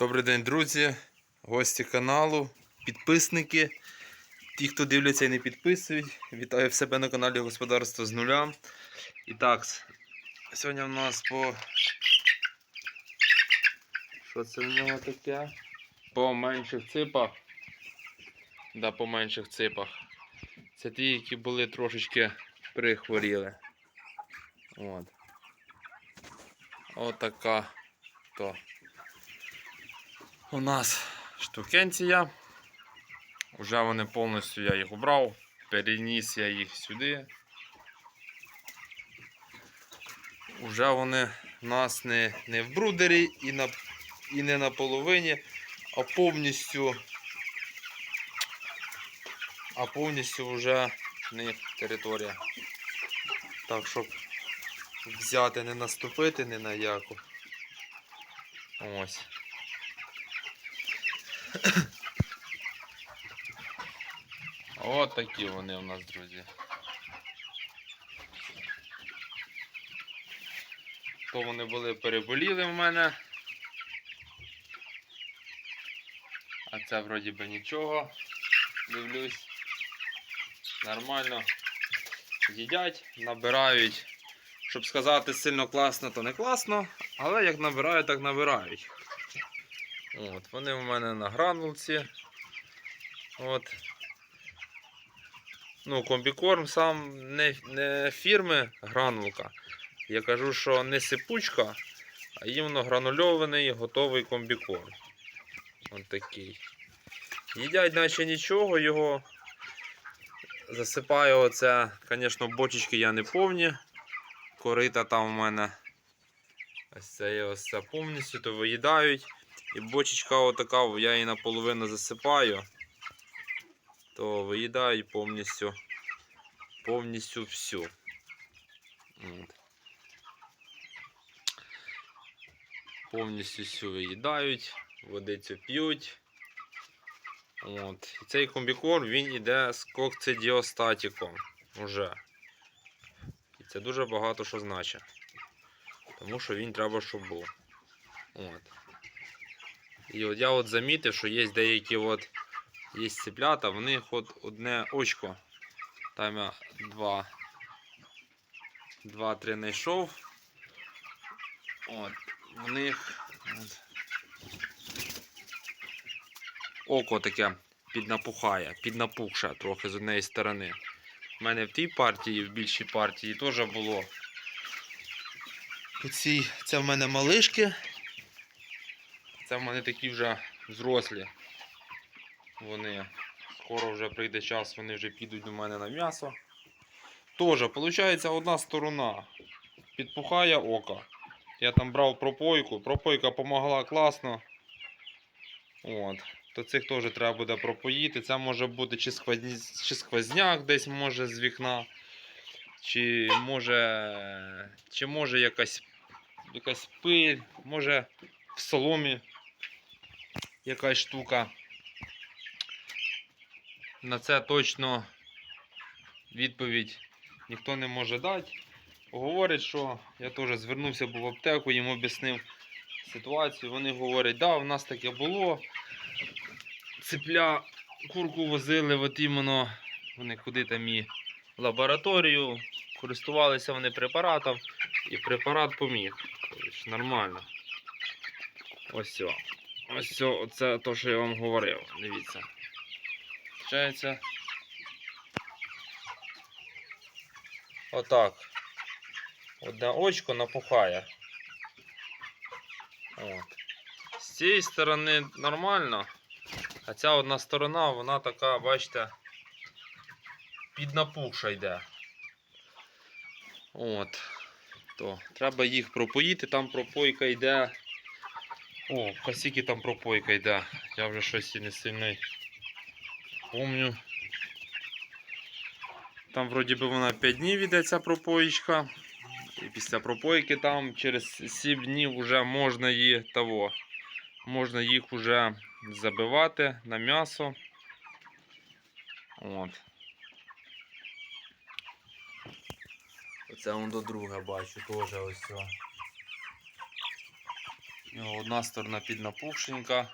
Добрий день, друзі, гості каналу, підписники. Ті, хто дивляться і не підписують. Вітаю в себе на каналі Господарство з нуля. І так, сьогодні в нас по. Що це в нього таке? По менших ципах. Да, по менших ципах. Це ті, які були трошечки прихворіли. От. Отака то. У нас штукенція. Уже вони повністю я їх убрав, переніс я їх сюди. Уже вони в нас не, не в брудері і, на, і не на половині, а повністю, а повністю вже них територія. Так, щоб взяти, не наступити ні на яку. Ось. От такі вони у нас, друзі. То вони були переболіли в мене. А це вроді би нічого. Дивлюсь. Нормально. Їдять, набирають. Щоб сказати сильно класно, то не класно, але як набирають, так набирають. От, вони в мене на гранулці. От. Ну, комбікорм сам не, не фірми гранулка. Я кажу, що не сипучка, а іменно гранульований готовий комбікорм. Ось такий. Їдять наче нічого, його засипаю оце, звісно, бочечки я не повні. Корита там у мене ось це ось це повністю, то виїдають. І бочечка отака, я її наполовину засипаю, то виїдають повністю повністю всю. От. Повністю всю виїдають, водицю п'ють. От. І цей комбікорм він іде з кокцидіостатіком уже. І це дуже багато що значить. Тому що він треба, щоб був. От. І от я от замітив, що є деякі от є цеплята, в них от одне очко. Там я два, два-три знайшов. От, в них от, око таке піднапухає, піднапухше трохи з однієї сторони. У мене в тій партії, в більшій партії теж було. Ці, це в мене малишки. Це в мене такі вже взрослі. Вони скоро вже прийде час, вони вже підуть до мене на м'ясо. Тоже, виходить, одна сторона підпухає око. Я там брав пропойку, пропойка допомогла класно. От. То цих теж треба буде пропоїти. Це може бути чи, сквозні- чи сквозняк десь може з вікна, чи може, чи може якась, якась пиль, може в соломі якась штука. На це точно відповідь ніхто не може дати. Говорять, що я теж звернувся був в аптеку, їм об'яснив ситуацію. Вони говорять, да, у нас таке було. Цепля, курку возили, от іменно вони куди там і в лабораторію, користувалися вони препаратом, і препарат поміг. Тобто, нормально. Ось все. Ось оце те, що я вам говорив. Дивіться. Получається. Отак. Одне очко напухає. От. З цієї сторони нормально. А ця одна сторона, вона така, бачите, піднапухша йде. От. То, треба їх пропоїти, там пропойка йде. О, скільки там пропойка йде. Я вже щось і не сильно помню. Там вроді би вона 5 днів ця пропоїчка. І після пропойки там через 7 днів вже можна її того. Можна їх вже забивати на м'ясо. От. Оце он до друга бачу, теж ось. о. Одна сторона піднапухшенька.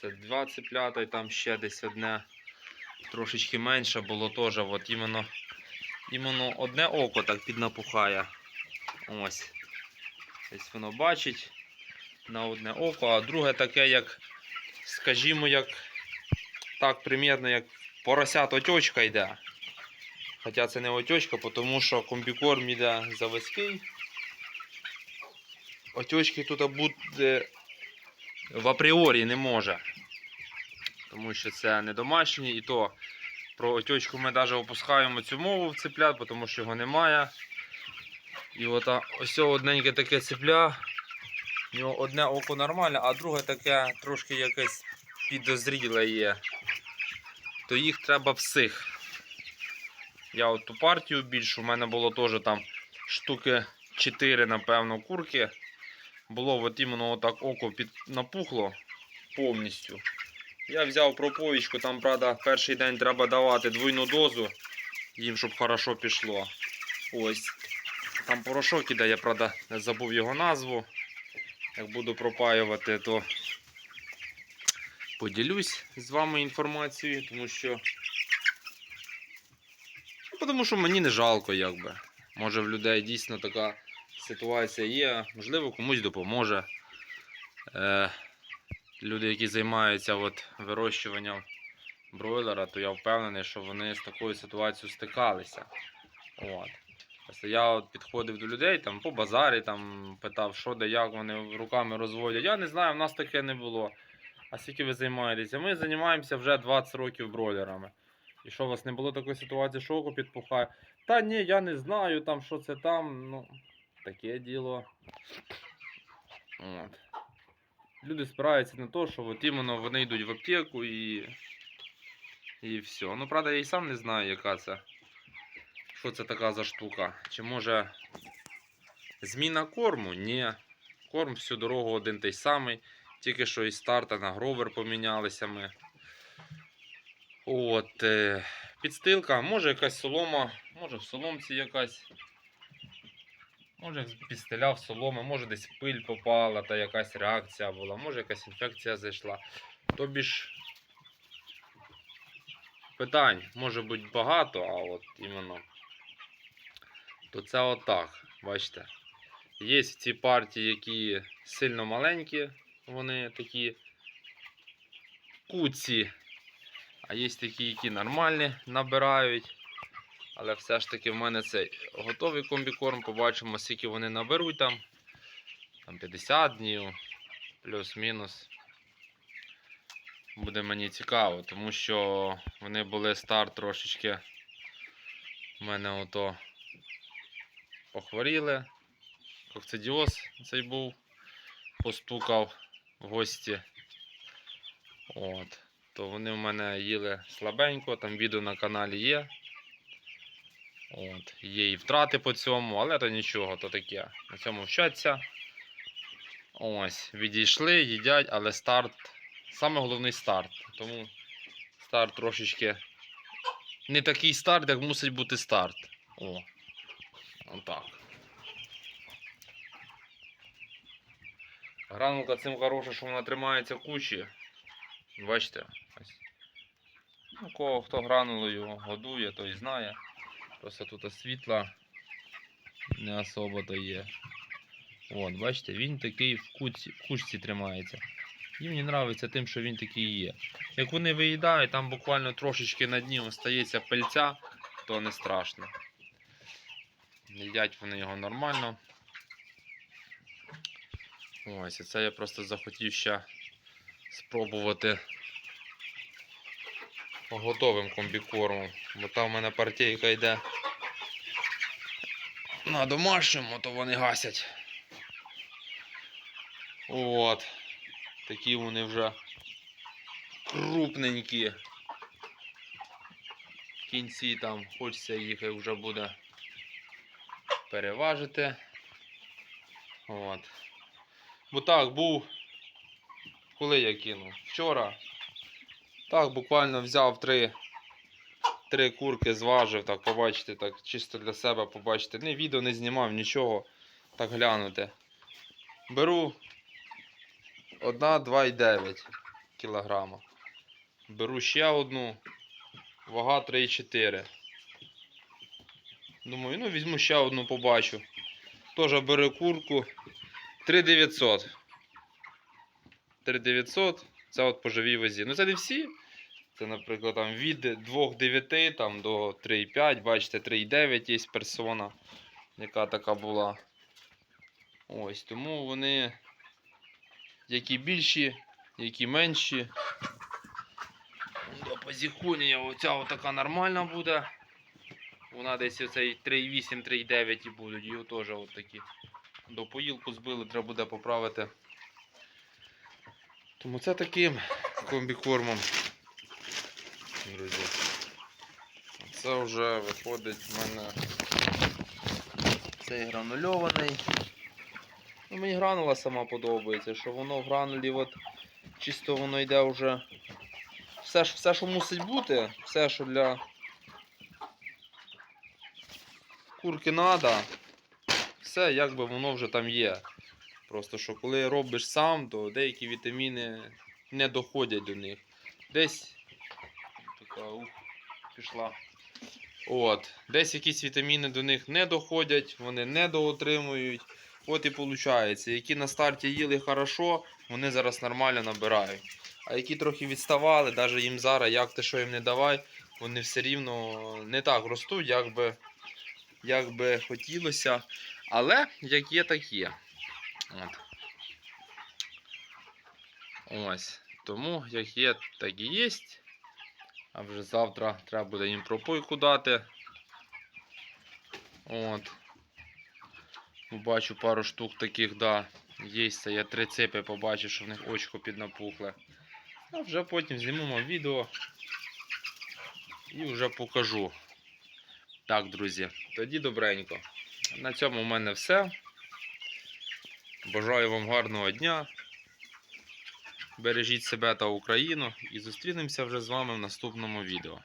Це два цеплята, і там ще десь одне трошечки менше було теж. От іменно, іменно одне око так піднапухає. Ось. Ось воно бачить на одне око, а друге таке, як, скажімо, як так примірно, як поросят отечка йде. Хоча це не отечка, тому що комбікорм йде заводський. Отечки тут бути в апріорі не може. Тому що це не домашні, і то про отечку ми навіть опускаємо цю мову в цеплят, тому що його немає. І от ось одненьке таке цепля. У нього одне око нормальне, а друге таке трошки якесь підозріле є. То їх треба всіх. Я от ту партію більшу, у мене було теж там штуки 4, напевно, курки. Було от іменно отак око під напухло повністю. Я взяв проповічку, там, правда, перший день треба давати двойну дозу їм, щоб хорошо пішло. Ось. Там порошок іде, я правда забув його назву. Як буду пропаювати, то поділюсь з вами інформацією, тому що. Ну, тому що мені не жалко, якби. Може в людей дійсно така ситуація є, можливо, комусь допоможе. Е, люди, які займаються от, вирощуванням бройлера, то я впевнений, що вони з такою ситуацією стикалися. От. Я от підходив до людей там по базарі, там питав, що де, як вони руками розводять. Я не знаю, в нас таке не було. А скільки ви займаєтеся? Ми займаємося вже 20 років бройлерами. І що у вас не було такої ситуації, що око підпухає? Та ні, я не знаю, там що це там. Ну, таке діло. От. Люди спираються на те, що от іменно вони йдуть в аптеку і. І все. Ну, правда, я і сам не знаю, яка це. Що це така за штука? Чи може зміна корму? Ні. Корм всю дорогу один той самий. Тільки що із старта на гровер помінялися ми. От, е, підстилка, може якась солома, може в соломці якась. Може підстеляв соломи, може десь пиль попала та якась реакція була, може якась інфекція зайшла. Тобі ж питань може бути багато, а от іменно то це отак. Бачите. Є ці партії, які сильно маленькі, вони такі куці. А є такі, які нормальні набирають. Але все ж таки в мене це готовий комбікорм. Побачимо, скільки вони наберуть там. Там 50 днів, плюс-мінус. Буде мені цікаво, тому що вони були старт трошечки. У мене ото похворіли. Кокцидіоз цей був, постукав в гості. От. То вони в мене їли слабенько, там відео на каналі є. От. Є і втрати по цьому, але то нічого, то таке. На цьому вчаться. Ось, відійшли, їдять, але старт. Саме головний старт. Тому старт трошечки не такий старт, як мусить бути старт. О. Отак. Гранулка цим хороша, що вона тримається кучі. Бачите? Ось. Ну, кого хто гранулою годує, той знає. Просто тут світла не особо то є. От, бачите, він такий в кучці, в кучці тримається. І мені подобається тим, що він такий є. Як вони виїдають, там буквально трошечки на дні остається пельця, то не страшно. Їдять вони його нормально. Ось, це я просто захотів ще спробувати готовим комбікормом. Бо там в мене партійка йде на домашньому, то вони гасять. От. Такі вони вже крупненькі. В кінці там хочеться їх вже буде переважити. От. Бо так був. Коли я кинув? Вчора. Так, буквально взяв три, три курки, зважив, так побачите, так чисто для себе побачите. Не відео не знімав, нічого. Так глянути. Беру 1,2,9 кілограма. Беру ще одну, вага 3,4. Думаю, ну візьму ще одну, побачу. Теж беру курку 3900. 3900 це от по живій вазі. Ну це не всі. Це, наприклад, там від 2,9 там, до 3,5, бачите, 3,9 є персона, яка така була. Ось, тому вони які більші, які менші. До позіхунія оця отака нормальна буде. Вона десь оцей 3,8, 3,9 і будуть. Його теж отакі. До поїлку збили, треба буде поправити. Тому це таким комбікормом. Друзі. Це вже виходить в мене цей гранульований. Ну, мені гранула сама подобається, що воно в гранулі от чисто воно йде вже. Все, все, що мусить бути, все, що для курки треба, все якби воно вже там є. Просто що коли робиш сам, то деякі вітаміни не доходять до них. Десь така ух, пішла. От, десь якісь вітаміни до них не доходять, вони не доотримують. От і виходить, які на старті їли хорошо, вони зараз нормально набирають. А які трохи відставали, навіть їм зараз, як ти що їм не давай, вони все рівно не так ростуть, як би, як би хотілося. Але як є, так є. От. Ось. Тому як є, так і є. А вже завтра треба буде їм пропойку дати. От. Бачу пару штук таких, да. Є, я три ципи побачив, що в них очко піднапухле. А вже потім знімемо відео і вже покажу. Так, друзі, тоді добренько. На цьому в мене все. Бажаю вам гарного дня. Бережіть себе та Україну і зустрінемося вже з вами в наступному відео.